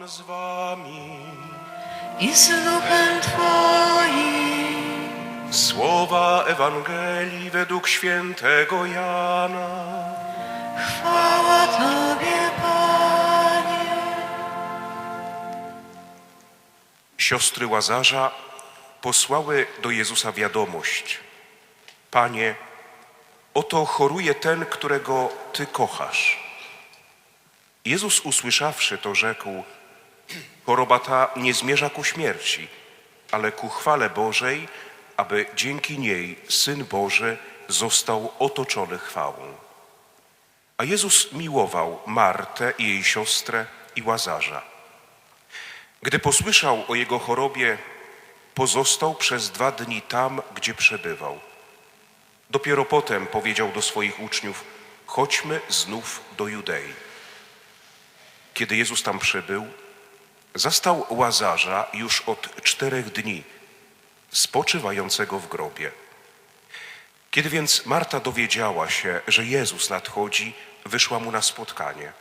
Pan z wami. i z duchem Twoim. Słowa Ewangelii według świętego Jana. Chwała Tobie, Panie. Siostry Łazarza posłały do Jezusa wiadomość. Panie, oto choruje ten, którego Ty kochasz. Jezus usłyszawszy to rzekł, choroba ta nie zmierza ku śmierci, ale ku chwale Bożej, aby dzięki niej Syn Boży został otoczony chwałą. A Jezus miłował Martę i jej siostrę i Łazarza. Gdy posłyszał o jego chorobie, pozostał przez dwa dni tam, gdzie przebywał. Dopiero potem powiedział do swoich uczniów: Chodźmy znów do Judei. Kiedy Jezus tam przybył, zastał łazarza już od czterech dni, spoczywającego w grobie. Kiedy więc Marta dowiedziała się, że Jezus nadchodzi, wyszła mu na spotkanie.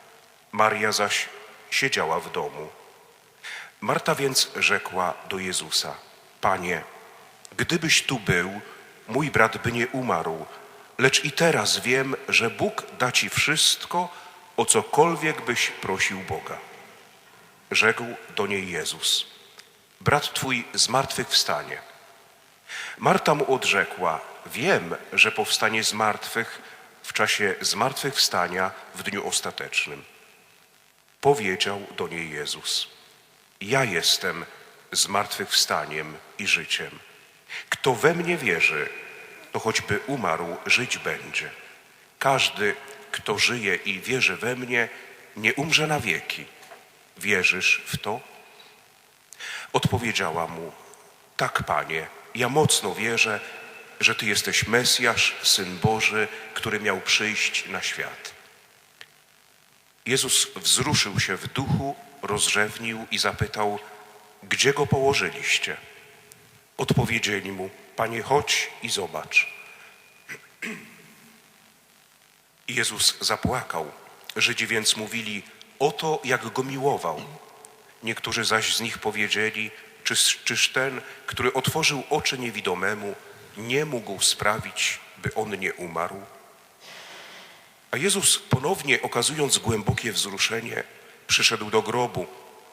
Maria zaś siedziała w domu. Marta więc rzekła do Jezusa: Panie, gdybyś tu był, mój brat by nie umarł, lecz i teraz wiem, że Bóg da ci wszystko, o cokolwiek byś prosił Boga. Rzekł do niej Jezus: Brat twój zmartwychwstanie. Marta mu odrzekła: Wiem, że powstanie z martwych w czasie zmartwychwstania w dniu ostatecznym. Powiedział do niej Jezus: ja jestem zmartwychwstaniem i życiem. Kto we mnie wierzy, to choćby umarł, żyć będzie. Każdy, kto żyje i wierzy we mnie, nie umrze na wieki. Wierzysz w to? Odpowiedziała mu: Tak, panie, ja mocno wierzę, że ty jesteś Mesjasz, syn Boży, który miał przyjść na świat. Jezus wzruszył się w duchu, rozrzewnił i zapytał, gdzie go położyliście? Odpowiedzieli mu, panie, chodź i zobacz. Jezus zapłakał. Żydzi więc mówili, oto jak go miłował. Niektórzy zaś z nich powiedzieli, czyż, czyż ten, który otworzył oczy niewidomemu, nie mógł sprawić, by on nie umarł? A Jezus ponownie okazując głębokie wzruszenie, przyszedł do grobu.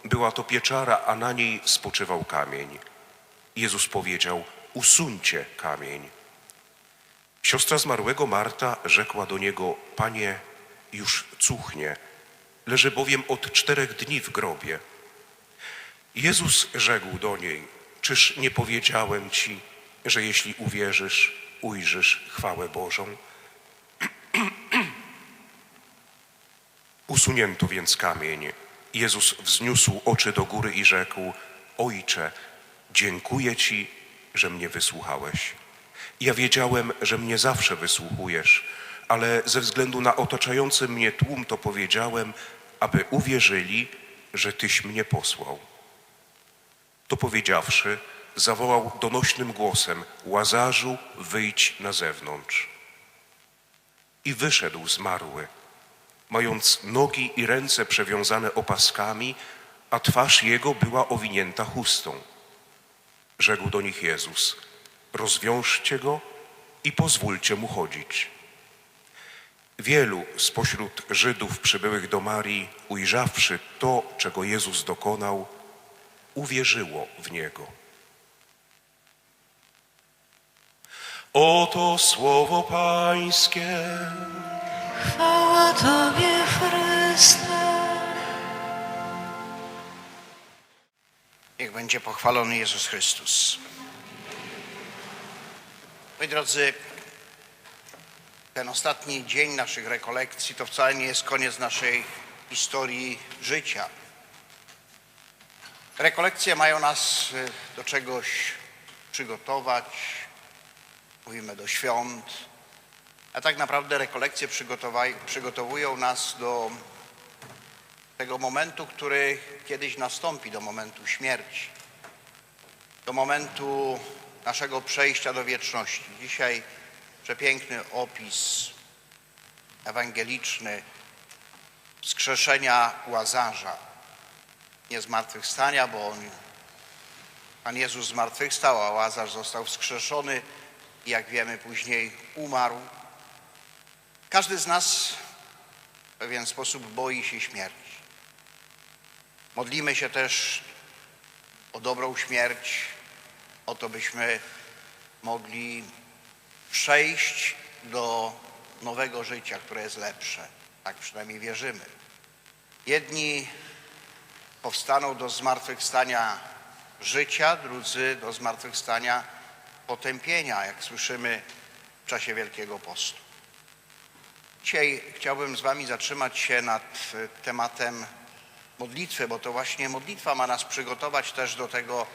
Była to pieczara, a na niej spoczywał kamień. Jezus powiedział: Usuńcie kamień. Siostra zmarłego Marta rzekła do niego: Panie, już cuchnie, leży bowiem od czterech dni w grobie. Jezus rzekł do niej: Czyż nie powiedziałem ci, że jeśli uwierzysz, ujrzysz chwałę Bożą? Usunięto więc kamień. Jezus wzniósł oczy do góry i rzekł: Ojcze, dziękuję Ci, że mnie wysłuchałeś. Ja wiedziałem, że mnie zawsze wysłuchujesz, ale ze względu na otaczający mnie tłum to powiedziałem, aby uwierzyli, że Tyś mnie posłał. To powiedziawszy, zawołał donośnym głosem: Łazarzu, wyjdź na zewnątrz. I wyszedł zmarły mając nogi i ręce przewiązane opaskami, a twarz jego była owinięta chustą. Rzekł do nich Jezus: Rozwiążcie go i pozwólcie mu chodzić. Wielu spośród Żydów przybyłych do Marii, ujrzawszy to, czego Jezus dokonał, uwierzyło w niego. Oto słowo Pańskie. Chwała Tobie, Chryste. Niech będzie pochwalony Jezus Chrystus. Moi drodzy, ten ostatni dzień naszych rekolekcji to wcale nie jest koniec naszej historii życia. Rekolekcje mają nas y, do czegoś przygotować, mówimy do świąt, a tak naprawdę rekolekcje przygotowują nas do tego momentu, który kiedyś nastąpi, do momentu śmierci, do momentu naszego przejścia do wieczności. Dzisiaj przepiękny opis ewangeliczny wskrzeszenia Łazarza. nie zmartwychwstania, bo on, Pan Jezus zmartwychwstał, a Łazarz został wskrzeszony i jak wiemy później umarł. Każdy z nas w pewien sposób boi się śmierci. Modlimy się też o dobrą śmierć, o to byśmy mogli przejść do nowego życia, które jest lepsze. Tak przynajmniej wierzymy. Jedni powstaną do zmartwychwstania życia, drudzy do zmartwychwstania potępienia, jak słyszymy w czasie Wielkiego Postu. Dzisiaj chciałbym z Wami zatrzymać się nad tematem modlitwy, bo to właśnie modlitwa ma nas przygotować też do tego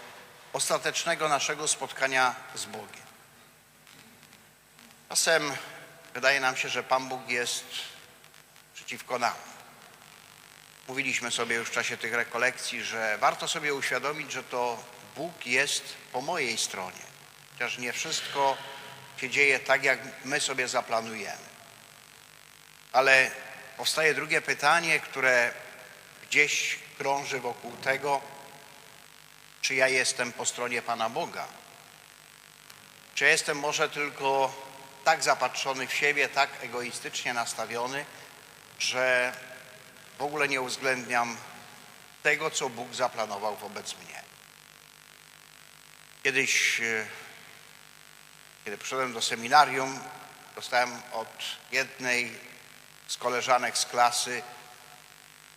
ostatecznego naszego spotkania z Bogiem. Czasem wydaje nam się, że Pan Bóg jest przeciwko nam. Mówiliśmy sobie już w czasie tych rekolekcji, że warto sobie uświadomić, że to Bóg jest po mojej stronie. Chociaż nie wszystko się dzieje tak, jak my sobie zaplanujemy. Ale powstaje drugie pytanie, które gdzieś krąży wokół tego, czy ja jestem po stronie Pana Boga. Czy jestem może tylko tak zapatrzony w siebie, tak egoistycznie nastawiony, że w ogóle nie uwzględniam tego, co Bóg zaplanował wobec mnie. Kiedyś, e, kiedy przyszedłem do seminarium, dostałem od jednej z koleżanek z klasy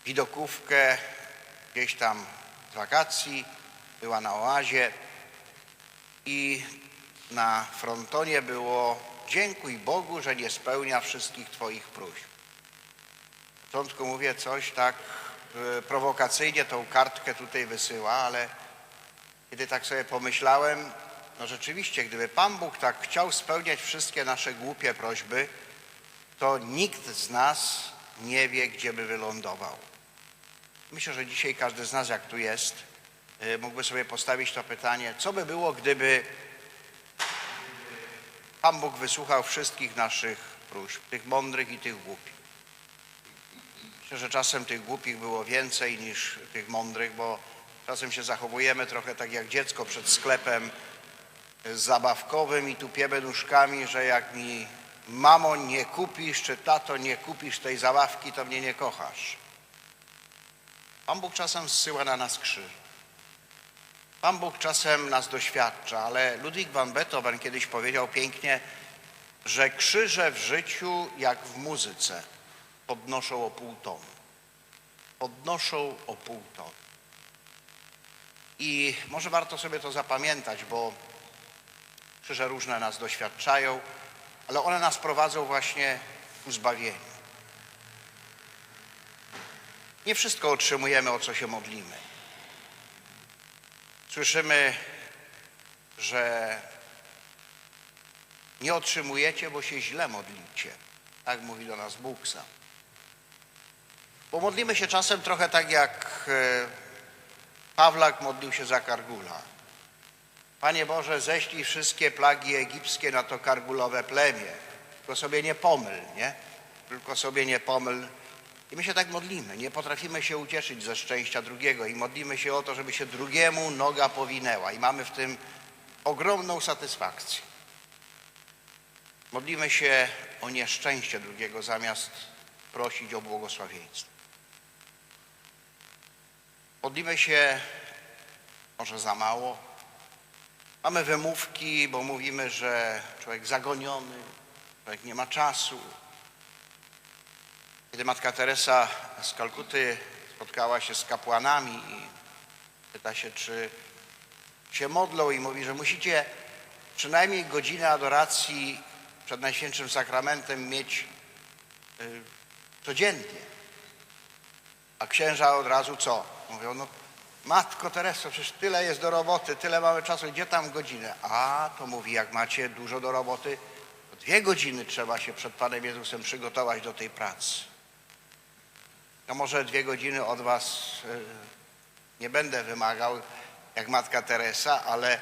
widokówkę gdzieś tam z wakacji, była na oazie i na frontonie było dziękuj Bogu, że nie spełnia wszystkich Twoich próśb. W początku mówię coś tak e, prowokacyjnie, tą kartkę tutaj wysyła, ale kiedy tak sobie pomyślałem, no rzeczywiście, gdyby Pan Bóg tak chciał spełniać wszystkie nasze głupie prośby, to nikt z nas nie wie, gdzie by wylądował. Myślę, że dzisiaj każdy z nas, jak tu jest, y, mógłby sobie postawić to pytanie, co by było, gdyby Pan Bóg wysłuchał wszystkich naszych próśb, tych mądrych i tych głupich. Myślę, że czasem tych głupich było więcej niż tych mądrych, bo czasem się zachowujemy trochę tak jak dziecko przed sklepem zabawkowym i tupiemy nóżkami, że jak mi mamo nie kupisz, czy tato nie kupisz tej zabawki, to mnie nie kochasz. Pan Bóg czasem zsyła na nas krzyż. Pan Bóg czasem nas doświadcza, ale Ludwik van Beethoven kiedyś powiedział pięknie, że krzyże w życiu, jak w muzyce, podnoszą o pół tonu. Podnoszą o pół tonu. I może warto sobie to zapamiętać, bo krzyże różne nas doświadczają, ale one nas prowadzą właśnie ku zbawieniu. Nie wszystko otrzymujemy, o co się modlimy. Słyszymy, że nie otrzymujecie, bo się źle modlicie. Tak mówi do nas Bóg sam. Bo modlimy się czasem trochę tak jak e, Pawlak modlił się za Kargula. Panie Boże, ześlij wszystkie plagi egipskie na to kargulowe plemię. Tylko sobie nie pomyl, nie? Tylko sobie nie pomyl. I my się tak modlimy. Nie potrafimy się ucieszyć ze szczęścia drugiego i modlimy się o to, żeby się drugiemu noga powinęła. I mamy w tym ogromną satysfakcję. Modlimy się o nieszczęście drugiego zamiast prosić o błogosławieństwo. Modlimy się może za mało. Mamy wymówki, bo mówimy, że człowiek zagoniony, człowiek nie ma czasu. Kiedy matka Teresa z Kalkuty spotkała się z kapłanami i pyta się, czy się modlą i mówi, że musicie przynajmniej godzinę adoracji przed Najświętszym Sakramentem mieć y, codziennie. A księża od razu co? Mówią, no Matko Tereso, przecież tyle jest do roboty, tyle mamy czasu, gdzie tam godzinę? A, to mówi, jak macie dużo do roboty, to dwie godziny trzeba się przed Panem Jezusem przygotować do tej pracy. No może dwie godziny od was y, nie będę wymagał, jak Matka Teresa, ale,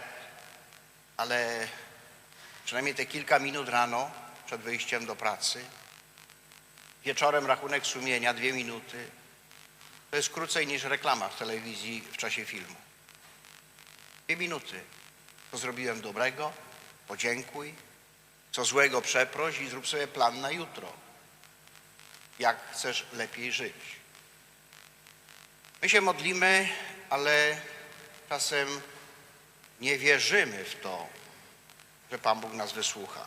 ale przynajmniej te kilka minut rano przed wyjściem do pracy, wieczorem rachunek sumienia, dwie minuty, To jest krócej niż reklama w telewizji w czasie filmu. Dwie minuty. Co zrobiłem dobrego? Podziękuj. Co złego przeproś i zrób sobie plan na jutro. Jak chcesz lepiej żyć. My się modlimy, ale czasem nie wierzymy w to, że Pan Bóg nas wysłucha.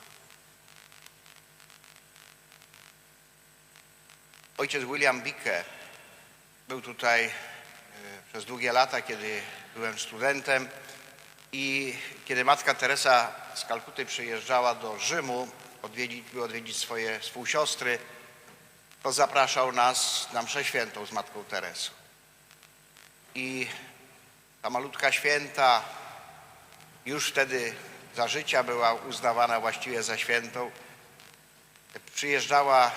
Ojciec William Bicke był tutaj e, przez długie lata, kiedy byłem studentem i kiedy matka Teresa z Kalkuty przyjeżdżała do Rzymu odwiedzić, by odwiedzić swoje współsiostry, to zapraszał nas na mszę świętą z matką Teresą. I ta malutka święta już wtedy za życia była uznawana właściwie za świętą. Przyjeżdżała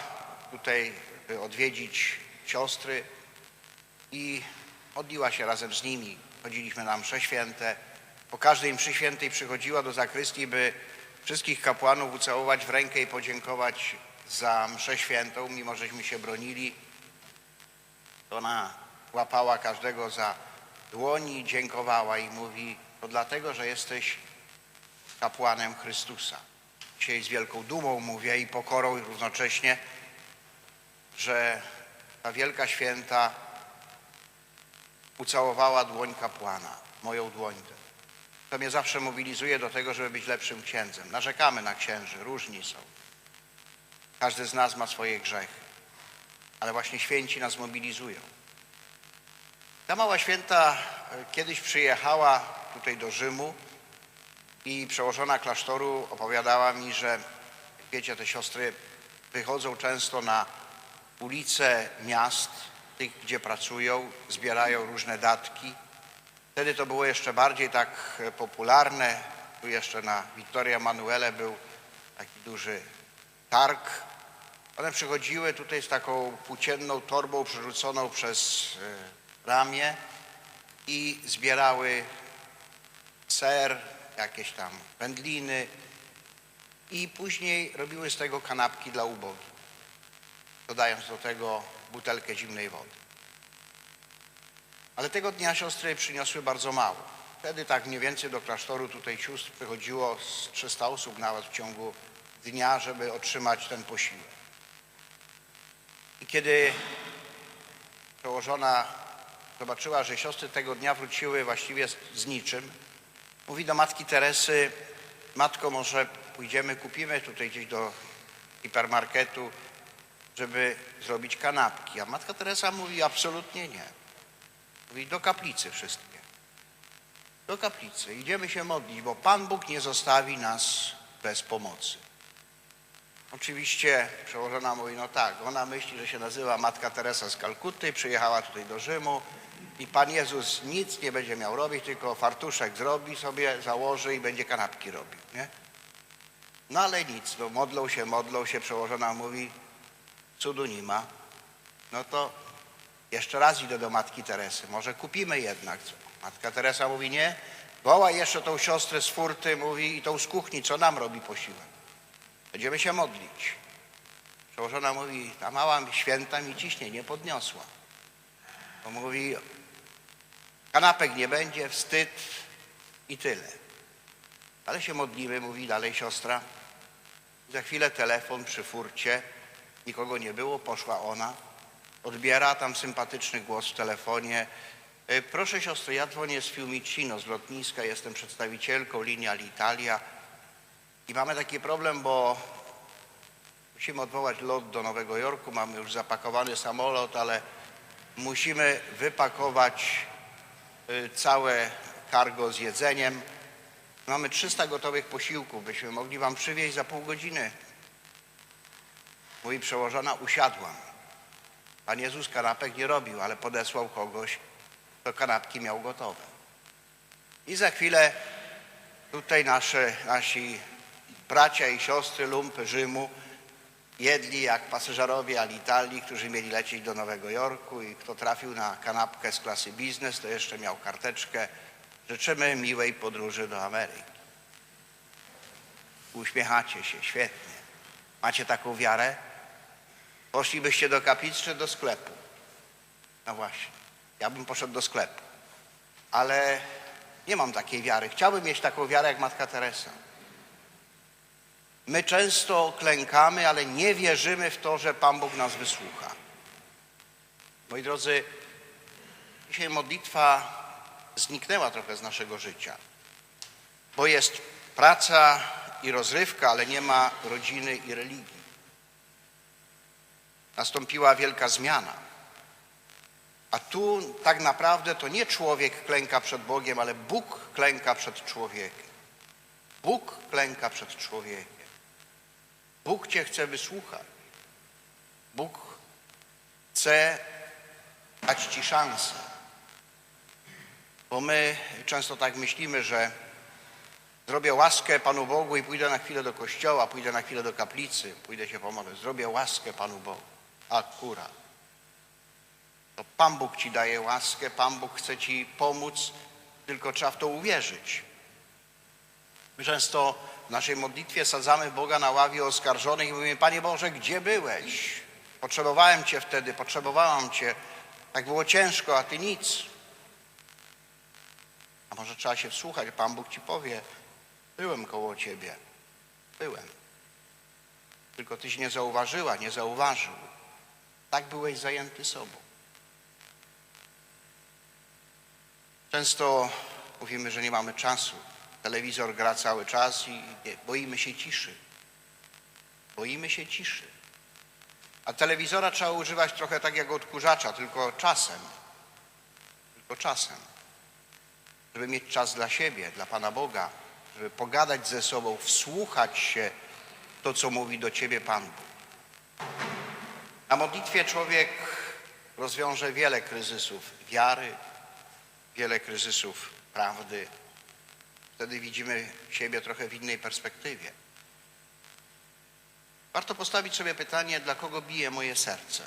tutaj, by odwiedzić siostry i modliła się razem z nimi. Chodziliśmy na msze święte. Po każdej mszy świętej przychodziła do zakrystii, by wszystkich kapłanów ucałować w rękę i podziękować za mszę świętą, mimo żeśmy się bronili. To ona łapała każdego za dłoni, dziękowała i mówi, to dlatego, że jesteś kapłanem Chrystusa. Dzisiaj z wielką dumą mówię i pokorą równocześnie, że ta wielka święta ucałowała dłoń kapłana, moją dłoń. To mnie zawsze mobilizuje do tego, żeby być lepszym księdzem. Narzekamy na księży, różni są. Każdy z nas ma swoje grzechy, ale właśnie święci nas mobilizują. Ta mała święta e, kiedyś przyjechała tutaj do Rzymu i przełożona klasztoru opowiadała mi, że wiecie, te siostry wychodzą często na ulice miast, tych, gdzie pracują, zbierają różne datki. Wtedy to było jeszcze bardziej tak e, popularne. Tu jeszcze na Wiktoria Manuele był taki duży targ. One przychodziły tutaj z taką płócienną torbą przerzuconą przez e, ramię i zbierały ser, jakieś tam wędliny i później robiły z tego kanapki dla ubogich, dodając do tego butelkę zimnej wody. Ale tego dnia siostry przyniosły bardzo mało. Wtedy tak mniej więcej do klasztoru tutaj sióstr przychodziło z 300 osób nawet w ciągu dnia, żeby otrzymać ten posiłek. Kiedy przełożona zobaczyła, że siostry tego dnia wróciły właściwie z, z niczym, mówi do matki Teresy, matko może pójdziemy, kupimy tutaj gdzieś do hipermarketu, żeby zrobić kanapki. A matka Teresa mówi absolutnie nie. Mówi do kaplicy wszystkie. Do kaplicy. Idziemy się modlić, bo Pan Bóg nie zostawi nas bez pomocy. Oczywiście przełożona mówi, no tak, ona myśli, że się nazywa Matka Teresa z Kalkuty, przyjechała tutaj do Rzymu i Pan Jezus nic nie będzie miał robić, tylko fartuszek zrobi sobie, założy i będzie kanapki robił, nie? No ale nic, no modlą się, modlą się, przełożona mówi, cudu nie ma. No to jeszcze raz idę do Matki Teresy, może kupimy jednak. Matka Teresa mówi, nie, woła jeszcze tą siostrę z furty, mówi, i tą z kuchni, co nam robi posiłek. Będziemy się modlić. Przełożona mówi, ta mała święta mi ciśnie, nie podniosła. Bo mówi, kanapek nie będzie, wstyd i tyle. Ale się modlimy, mówi dalej siostra. Za chwilę telefon przy furcie, nikogo nie było, poszła ona, odbiera tam sympatyczny głos w telefonie. "E, Proszę siostro, ja dzwonię z Fiumicino, z lotniska, jestem przedstawicielką linii Alitalia i mamy taki problem, bo musimy odwołać lot do Nowego Jorku, mamy już zapakowany samolot, ale musimy wypakować y, całe cargo z jedzeniem. Mamy 300 gotowych posiłków, byśmy mogli wam przywieźć za pół godziny. Mój przełożona usiadłam. Pan Jezus kanapek nie robił, ale podesłał kogoś, kto kanapki miał gotowe. I za chwilę tutaj nasze, nasi bracia i siostry lumpy Rzymu jedli jak pasażerowie Alitalii, którzy mieli lecieć do Nowego Jorku i kto trafił na kanapkę z klasy biznes, to jeszcze miał karteczkę. Życzymy miłej podróży do Ameryki. Uśmiechacie się, świetnie. Macie taką wiarę? Poszlibyście do kaplicy czy do sklepu? No właśnie. Ja bym poszedł do sklepu. Ale nie mam takiej wiary. Chciałbym mieć taką wiarę jak Matka Teresa. My często klękamy, ale nie wierzymy w to, że Pan Bóg nas wysłucha. Moi drodzy, dzisiaj modlitwa zniknęła trochę z naszego życia, bo jest praca i rozrywka, ale nie ma rodziny i religii. Nastąpiła wielka zmiana. A tu tak naprawdę to nie człowiek klęka przed Bogiem, ale Bóg klęka przed człowiekiem. Bóg klęka przed człowiekiem. Bóg Cię chce wysłuchać. Bóg chce dać Ci szansę. Bo my często tak myślimy, że zrobię łaskę Panu Bogu i pójdę na chwilę do kościoła, pójdę na chwilę do kaplicy, pójdę się pomodlić. Zrobię łaskę Panu Bogu. Akurat. To Pan Bóg Ci daje łaskę, Pan Bóg chce Ci pomóc, tylko trzeba w to uwierzyć. My często w naszej modlitwie sadzamy Boga na ławie oskarżonych i mówimy, Panie Boże, gdzie byłeś? Potrzebowałem Cię wtedy, potrzebowałam Cię. Tak było ciężko, a Ty nic. A może trzeba się wsłuchać, Pan Bóg Ci powie, byłem koło Ciebie, byłem. Tylko Tyś nie zauważyła, nie zauważył. Tak byłeś zajęty sobą. Często mówimy, że nie mamy czasu. Telewizor gra cały czas i nie, boimy się ciszy. Boimy się ciszy. A telewizora trzeba używać trochę tak jak odkurzacza, tylko czasem. Tylko czasem. Żeby mieć czas dla siebie, dla Pana Boga, żeby pogadać ze sobą, wsłuchać się to, co mówi do Ciebie Pan Bóg. Na modlitwie człowiek rozwiąże wiele kryzysów wiary, wiele kryzysów prawdy. Wtedy widzimy siebie trochę w innej perspektywie. Warto postawić sobie pytanie, dla kogo bije moje serce?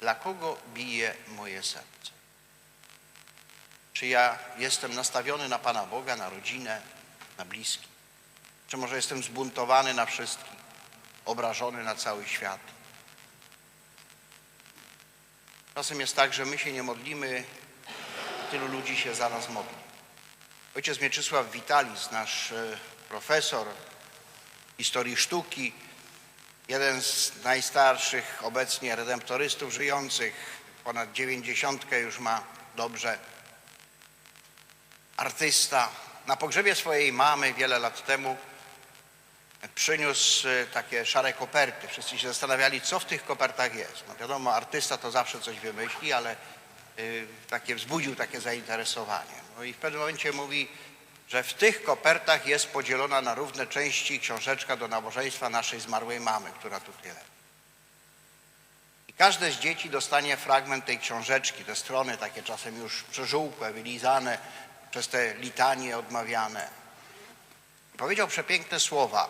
Dla kogo bije moje serce? Czy ja jestem nastawiony na Pana Boga, na rodzinę, na bliskich? Czy może jestem zbuntowany na wszystkich, obrażony na cały świat? Czasem jest tak, że my się nie modlimy, tylu ludzi się za nas modli. Ojciec Mieczysław Witalis, nasz e, profesor historii sztuki, jeden z najstarszych obecnie redemptorystów żyjących, ponad dziewięćdziesiątkę już ma dobrze, artysta. Na pogrzebie swojej mamy wiele lat temu przyniósł e, takie szare koperty. Wszyscy się zastanawiali, co w tych kopertach jest. No wiadomo, artysta to zawsze coś wymyśli, ale takie wzbudził takie zainteresowanie. No i w pewnym momencie mówi, że w tych kopertach jest podzielona na równe części książeczka do nabożeństwa naszej zmarłej mamy, która tu tyle. I każde z dzieci dostanie fragment tej książeczki, te strony takie czasem już przeżółkłe, wylizane, przez te litanie odmawiane. I powiedział przepiękne słowa.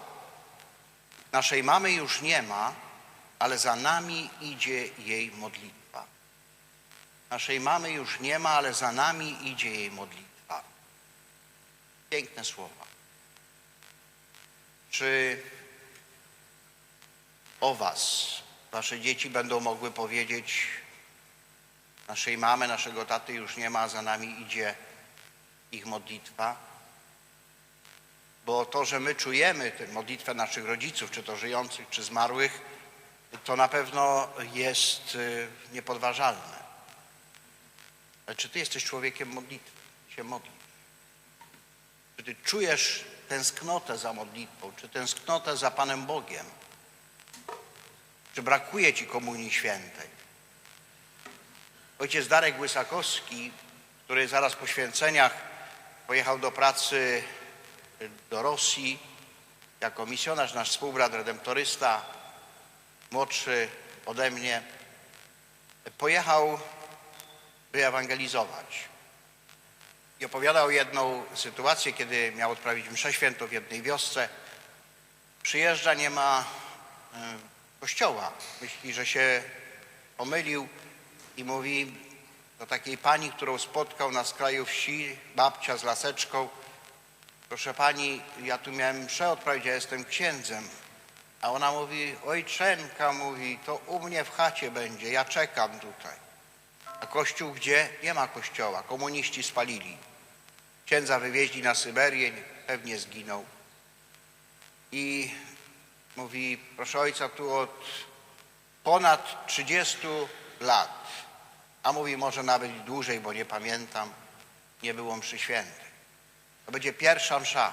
Naszej mamy już nie ma, ale za nami idzie jej modlitwa. Naszej mamy już nie ma, ale za nami idzie jej modlitwa. Piękne słowa. Czy o Was Wasze dzieci będą mogły powiedzieć: Naszej mamy, naszego taty już nie ma, za nami idzie ich modlitwa? Bo to, że my czujemy tę modlitwę naszych rodziców, czy to żyjących, czy zmarłych, to na pewno jest y, niepodważalne. Ale czy ty jesteś człowiekiem modlitwy? Się modlisz? Czy ty czujesz tęsknotę za modlitwą? Czy tęsknotę za Panem Bogiem? Czy brakuje ci komunii świętej? Ojciec Darek Łysakowski, który zaraz po święceniach pojechał do pracy do Rosji jako misjonarz, nasz współbrat, redemptorysta, młodszy ode mnie, pojechał, by ewangelizować. I opowiadał jedną sytuację, kiedy miał odprawić mszę świętą w jednej wiosce. Przyjeżdża, nie ma e, kościoła. Myśli, że się pomylił i mówi do takiej pani, którą spotkał na skraju wsi, babcia z laseczką, proszę pani, ja tu miałem mszę odprawić, ja jestem księdzem. A ona mówi, ojczenka, mówi, to u mnie w chacie będzie, ja czekam tutaj. Kościół, gdzie nie ma kościoła. Komuniści spalili. Księdza wywieźli na Syberię, pewnie zginął. I mówi, proszę ojca, tu od ponad 30 lat, a mówi może nawet dłużej, bo nie pamiętam, nie było mszy świętej. To będzie pierwsza msza.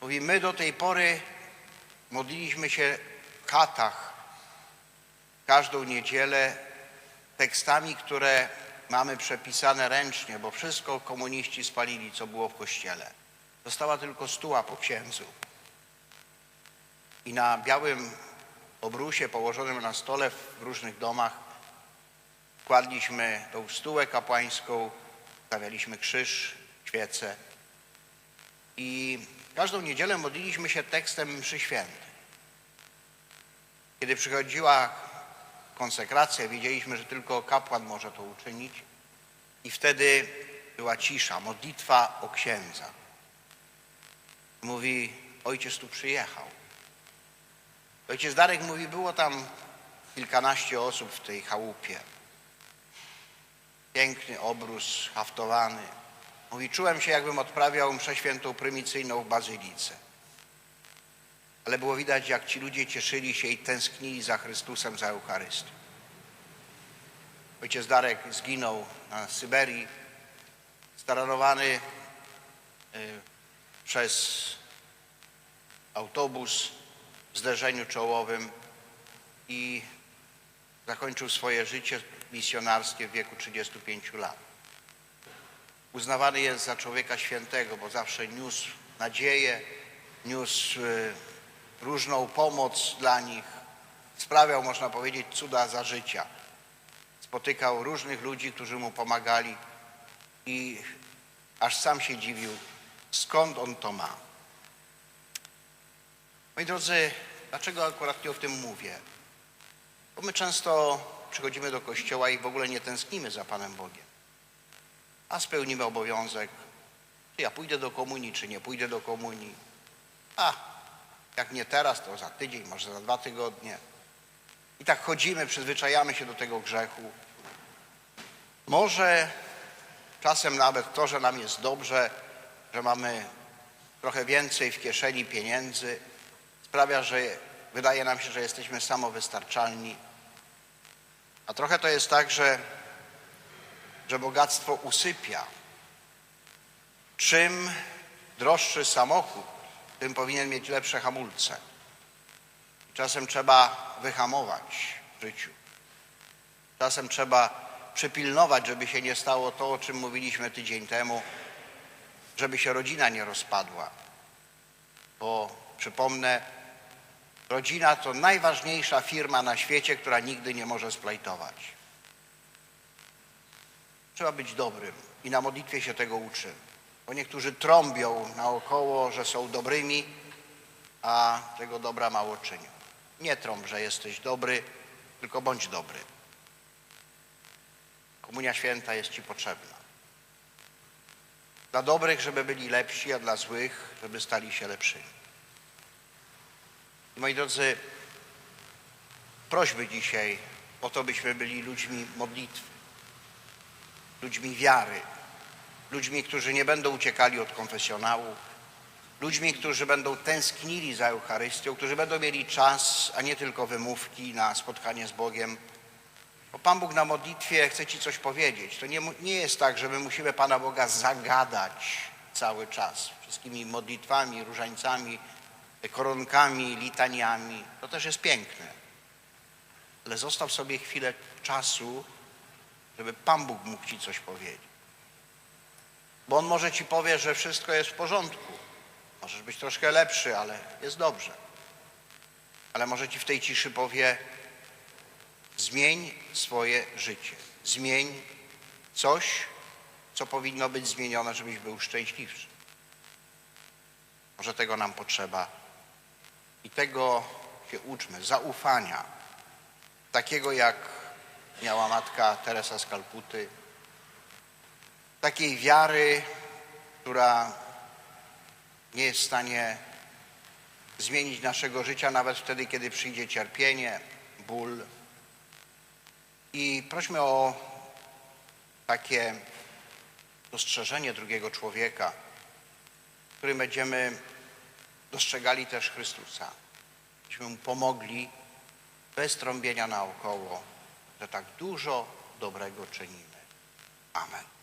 Mówi, my do tej pory modliliśmy się w chatach każdą niedzielę tekstami, które mamy przepisane ręcznie, bo wszystko komuniści spalili, co było w kościele. Została tylko stuła po księdzu. I na białym obrusie położonym na stole w różnych domach kładliśmy tą stułę kapłańską, stawialiśmy krzyż, świece i każdą niedzielę modliliśmy się tekstem mszy świętej. Kiedy przychodziła konsekracja, wiedzieliśmy, że tylko kapłan może to uczynić i wtedy była cisza, modlitwa o księdza. Mówi, ojciec tu przyjechał. Ojciec Darek mówi, było tam kilkanaście osób w tej chałupie. Piękny obrus, haftowany. Mówi, czułem się, jakbym odprawiał mszę świętą prymicyjną w bazylice. Ale było widać, jak ci ludzie cieszyli się i tęsknili za Chrystusem, za Eucharystią. Ojciec Darek zginął na Syberii, staranowany y, przez autobus w zderzeniu czołowym i zakończył swoje życie misjonarskie w wieku 35 lat. Uznawany jest za człowieka świętego, bo zawsze niósł nadzieję, niósł y, różną pomoc dla nich, sprawiał, można powiedzieć, cuda za życia. Spotykał różnych ludzi, którzy mu pomagali i aż sam się dziwił, skąd on to ma. Moi drodzy, dlaczego akurat nie o tym mówię? Bo my często przychodzimy do kościoła i w ogóle nie tęsknimy za Panem Bogiem. A spełnimy obowiązek, czy ja pójdę do komunii, czy nie pójdę do komunii. A, jak nie teraz, to za tydzień, może za dwa tygodnie. I tak chodzimy, przyzwyczajamy się do tego grzechu. Może czasem nawet to, że nam jest dobrze, że mamy trochę więcej w kieszeni pieniędzy, sprawia, że wydaje nam się, że jesteśmy samowystarczalni. A trochę to jest tak, że, że bogactwo usypia. Czym droższy samochód, tym powinien mieć lepsze hamulce. Czasem trzeba wyhamować w życiu. Czasem trzeba przypilnować, żeby się nie stało to, o czym mówiliśmy tydzień temu, żeby się rodzina nie rozpadła. Bo przypomnę, rodzina to najważniejsza firma na świecie, która nigdy nie może splajtować. Trzeba być dobrym i na modlitwie się tego uczy. Bo niektórzy trąbią naokoło, że są dobrymi, a tego dobra mało czynią. Nie trąb, że jesteś dobry, tylko bądź dobry. Komunia święta jest Ci potrzebna. Dla dobrych, żeby byli lepsi, a dla złych, żeby stali się lepszymi. Moi drodzy, prośby dzisiaj o to, byśmy byli ludźmi modlitwy, ludźmi wiary, ludźmi, którzy nie będą uciekali od konfesjonału, ludźmi, którzy będą tęsknili za Eucharystią, którzy będą mieli czas, a nie tylko wymówki na spotkanie z Bogiem. Bo Pan Bóg na modlitwie chce Ci coś powiedzieć. To nie, nie jest tak, że my musimy Pana Boga zagadać cały czas wszystkimi modlitwami, różańcami, koronkami, litaniami. To też jest piękne. Ale zostaw sobie chwilę czasu, żeby Pan Bóg mógł Ci coś powiedzieć. Bo On może Ci powie, że wszystko jest w porządku. Możesz być troszkę lepszy, ale jest dobrze. Ale może Ci w tej ciszy powie, zmień swoje życie. Zmień coś, co powinno być zmienione, żebyś był szczęśliwszy. Może tego nam potrzeba. I tego się uczmy, zaufania. Takiego jak miała matka Teresa z Kalkuty. Takiej wiary, która nie jest w stanie zmienić naszego życia nawet wtedy, kiedy przyjdzie cierpienie, ból. I prośmy o takie dostrzeżenie drugiego człowieka, w którym będziemy dostrzegali też Chrystusa. Byśmy mu pomogli bez trąbienia naokoło, że tak dużo dobrego czynimy. Amen.